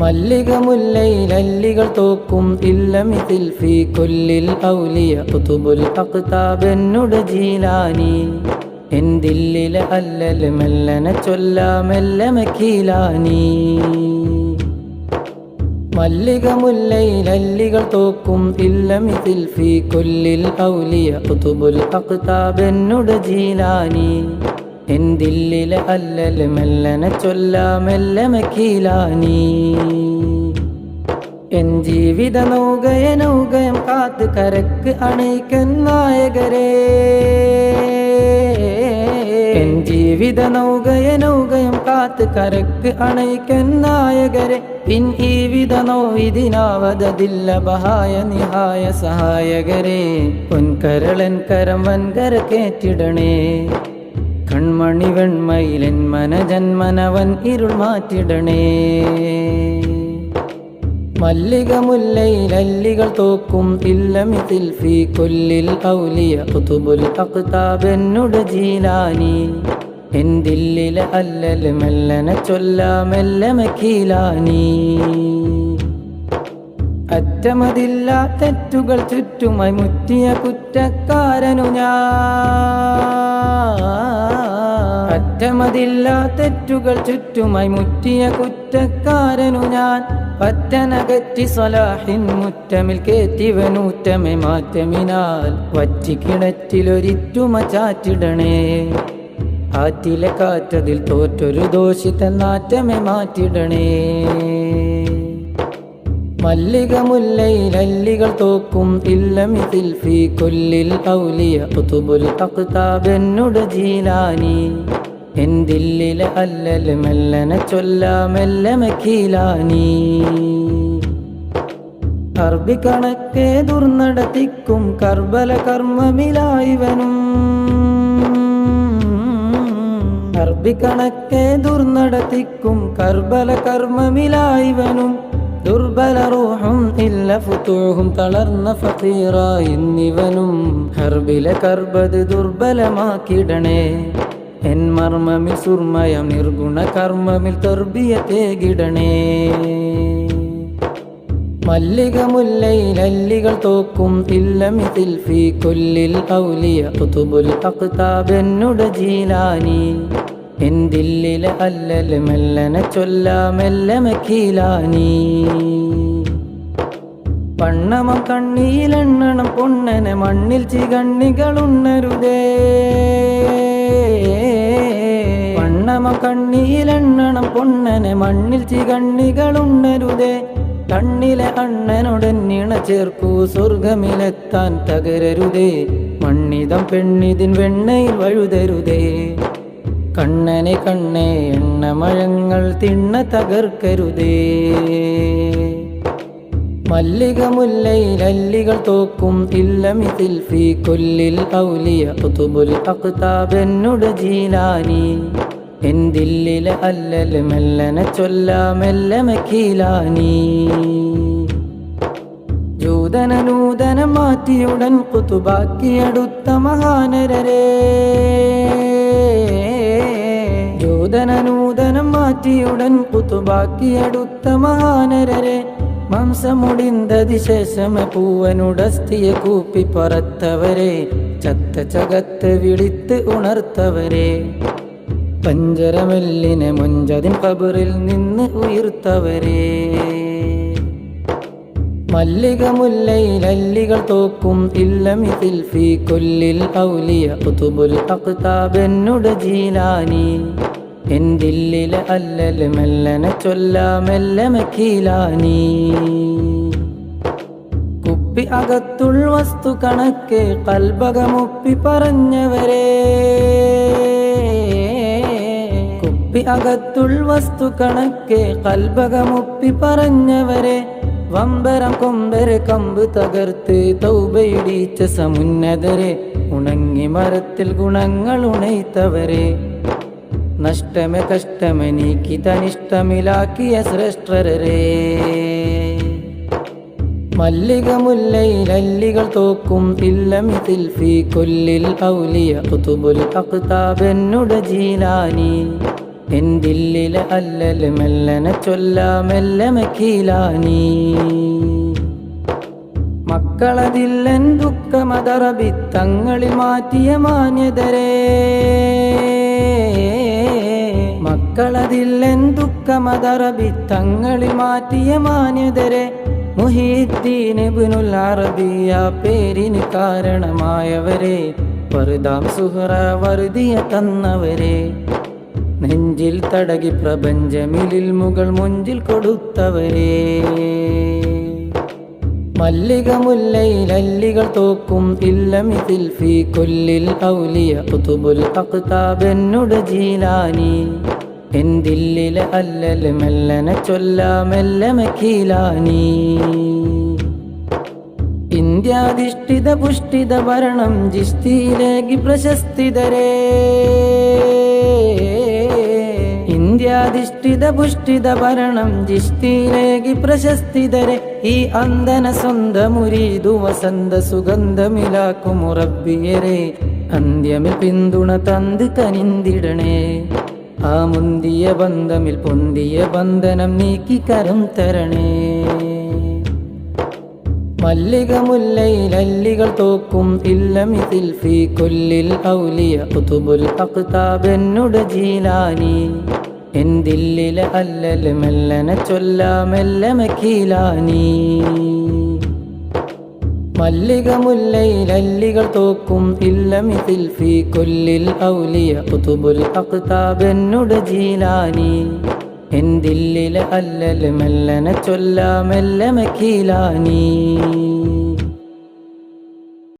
മല്ലിക മുല്ലയിലല്ലികൾ തോക്കും. ഇല്ലമിതിൽ ഫീ കൊല്ലിൽ ഔലിയ കുതുബുൽ അക്താബെന്നുടെ ജീലാനി. എന്തില്ലിലെ അല്ലൽ മെല്ലനെ ചൊല്ലാമെല്ലെ മക്കീലാനി. മല്ലിക മുല്ലയിലല്ലികൾ തോക്കും. ഇല്ലമിതിൽ ഫീ കൊല്ലിൽ ഔലിയ കുതുബുൽ അക്താബെന്നുടെ ജീലാനി. എന്തില്ലിലെ അല്ലൽ മെല്ലനെ ചൊല്ലാമെല്ലെ മക്കീലാനി എൻ ജീവിത നൗകയ നൗകയം കാത്ത് കരക്ക് അണയ്ക്കൻ നായകരേ. എൻ ജീവിത നൗകയ നൗകയം കാത്ത് കരക്ക് അണയ്ക്കൻ നായകരെ. പിൻ വിധ നോവിതിനാവതതില്ല ബഹായ നിഹായ സഹായകരെ. പൊൻകരളൻ കരം വൻകര കേറ്റിടണേ. കൺമണി വെൺമയിലൻ മനജന്മനവൻ ഇരുൾ മാറ്റിടണേ. മല്ലിക മുല്ലയിലല്ലികൾ തോക്കും ഇല്ലമിതിൽ ഫീ കൊല്ലിൽ ഔലിയ കുതുബുൽ അക്താബെന്നുടെ ജീലാനി. എന്തില്ലിലെ അല്ലൽ മെല്ലനെ ചൊല്ലാമെല്ലമ മക്കീലാനി അറ്റമതില്ല തെറ്റുകൾ ചുറ്റുമായി മുറ്റിയ കുറ്റക്കാരനു ഞാൻ. അറ്റമതില്ല തെറ്റുകൾ ചുറ്റുമായി മുറ്റിയ കുറ്റക്കാരനു ഞാൻ. പറ്റനകറ്റി സ്വലാഹിൻ മുറ്റമിൽ കേറ്റിവനൂറ്റമെ മാറ്റമിനാൽ വറ്റിക്കിണറ്റിലൊരിറ്റുമ ചാറ്റിടണേ. ആറ്റിലെ കാറ്റതിൽ തോറ്റൊരു ദോഷിത്ത നാറ്റമെ മാറ്റിടണേ. മല്ലിക മുല്ലൈ ലല്ലികൾ തോക്കും. ഇല്ലമിതിൽ ഫീ കൊല്ലിൽ ഔലിയ പുതുബുൽ തക്താബെന്നുട ജീലാനി. എന്തില്ലിലെ അല്ലൽ മെല്ലനെ ചൊല്ലാമെല്ലെ മക്കീലാനി കണക്കെ ദുർനടത്തിക്കും കർബല കർമ്മമിലായിവനും. കണക്കെ ദുർനടത്തിക്കും കർബല കർമ്മമിലായിവനും. ദുർബല റൂഹും ഇല്ല ഫുത്തൂഹും തളർന്ന ഫീറ എന്നിവനും ഹർബിലെ കർബത് ദുർബലമാക്കിടണേ. എൻ മർമ്മമിൽ സുർമയം നിർഗുണ കർമ്മമിൽ തെർബിയത്തേകിടണേ മല്ലിക മുല്ലയിലല്ലികൾ തോക്കും ഇല്ലമിതിൽ ഫീ കൊല്ലിൽ ഔലിയ കുതുബുൽ അക്താബെന്നുട ജീലാനി. എന്തില്ലിലെ അല്ലല് മെല്ലനെ ചൊല്ലാമെല്ലെ മെക്കീലാനീ പണ്ണമം കണ്ണിയിലെണ്ണണം പൊണ്ണനെ മണ്ണിൽ ചികണ്ണികളുണ്ണരുതേ. പണ്ണമം കണ്ണിയിലെണ്ണണം പൊണ്ണനെ മണ്ണിൽ ചികണ്ണികളുണ്ണരുതേ. കണ്ണിലെ അണ്ണനോടെന്നിണ ചേർക്കൂ സ്വർഗമിലെത്താൻ തകരരുതേ. മണ്ണിതം പെണ്ണിതിൻ വെണ്ണയിൽ വഴുതരുതേ. കണ്ണനെ കണ്ണേ എണ്ണമഴങ്ങൾ തിണ്ണ തകർക്കരുതേ. മല്ലിക മുല്ലയിലല്ലികൾ തോക്കും ഇല്ലമിതിൽ ഫീ കൊല്ലിൽ ഔലിയ പുതുബുൽ അക്താബെന്നുട ജീലാനി. എന്തില്ലിലെ അല്ലൽ മെല്ലനെ ചൊല്ലാമെല്ലെ മക്കീലാനി. ജൂതന നൂതന മാറ്റിയുടൻ കുതുബാക്കിയടുത്ത മഹാനരരേ. ജൂതന നൂതനം മാറ്റിയുടൻ കുതുബാക്കിയടുത്ത മഹാനരരെ മാംസമുടിന്തതി ശേഷമ പൂവനുടസ്തിയെ കൂപ്പി പറത്തവരെ ചത്ത ചകത്ത് വിളിത്ത് ഉണർത്തവരെ. പഞ്ചരമെല്ലിനെ മുഞ്ചതിൻ കബറിൽ നിന്ന് ഉയർത്തവരെ. മല്ലിക മുല്ലയിലല്ലികൾ തോക്കും ഇല്ലമിതിൽ ഫീ കൊല്ലിൽ ഔലിയ കുതുബുൽ അക്താബെന്നുട ജീലാനി. എന്തില്ലിലെ അല്ലൽ മെല്ലനെ ചൊല്ലാമെല്ലെ മക്കീലാനി. കുപ്പി അകത്തുൾ വസ്തു കണക്കെ കൽബകമുപ്പി പറഞ്ഞവരെ. കുപ്പി അകത്തുൾ വസ്തു കണക്കെ കൽബകമുപ്പി പറഞ്ഞവരെ. വമ്പരം കൊമ്പര് കമ്പ് തകർത്ത് തൗബയിടീച്ച സമുന്നതരെ. ഉണങ്ങി മരത്തിൽ ഗുണങ്ങൾ ഉണൈത്തവരെ. നഷ്ടമെ കഷ്ടമേ നീക്കി തനിഷ്ടമിലാക്കിയ ശ്രേഷ്ഠരേ മല്ലിക മുല്ലയിലല്ലികൾ തോക്കും ഇല്ലമിതിൽ ഫീ കൊല്ലിൽ ഔലിയ കുതുബുൽ അക്താബെന്നുടെ ജീലാനി. എന്തില്ലിലെ അല്ലല് മെല്ലനെ ചൊല്ലാ മെല്ലെ മക്കീലാനീ മക്കളതില്ലൻ ദുഃഖമതറബി തങ്ങളിൽ മാറ്റിയ മാന്യതരേ. മക്കളതില്ലൻ ദുഃഖമതറബി തങ്ങളിൽ മാറ്റിയ മാന്യതരെ അറബിയ പേരിന് കാരണമായവരെ പറുദാം സുഹറ വറുതിയ തന്നവരെ. നെഞ്ചിൽ തടകി പ്രപഞ്ചമിലിൽ മുകൾ മുഞ്ചിൽ കൊടുത്തവരെ. മല്ലിക മുല്ലയിൽ അല്ലികൾ തോക്കും ഇല്ലമിതിൽ ഫീ കൊല്ലിൽ ഔലിയ കുതുബുൽ അക്താബെന്നുട ജീലാനി. എന്തില്ലിലെ അല്ലല് മെല്ലനെ ചൊല്ലാ മെല്ലെ മക്കീലാനി ഇന്ത്യാധിഷ്ഠിത പുഷ്ടിത ഭരണം ജിസ്തിയിലേക്ക് പ്രശസ്തിതരേ. ഇന്ത്യാധിഷ്ഠിത പുഷ്ടിത ഭരണം ജിസ്തിയിലേക്ക് പ്രശസ്തിതരെ. ഈ അന്തന സ്വന്തമുരീതു വസന്ത സുഗന്ധമിലാക്കും ഉറബിയരെ അന്ത്യമി പിന്തുണ തന്ത് കനിന്തിടണേ. ആ മുന്തിയ ബന്ധമിൽ പൊന്തിയ ബന്ധനം നീക്കി കരം തരണേ. മല്ലിക മുല്ലയിൽ അല്ലികൾ തോക്കും ഇല്ലമിതിൽ ഫീ കൊല്ലിൽ ഔലിയ കുതുബുൽ അക്താബെന്നുട ജീലാനി. എന്തില്ലിലെ അല്ലല് മെല്ലനെ ചൊല്ലാ മെല്ലെ മക്കീലാനി. മല്ലിക മുല്ലൈ ലല്ലികൾ തോക്കും. ഇല്ലമിതിൽ ഫീ കൊല്ലിൽ ഔലിയ കുതുബുൽ അഖ്താബെന്നുടെ ജീലാനി. എന്തില്ലിലെ അല്ലല് മെല്ലനെ ചൊല്ലാമെല്ലമ കീലാനീ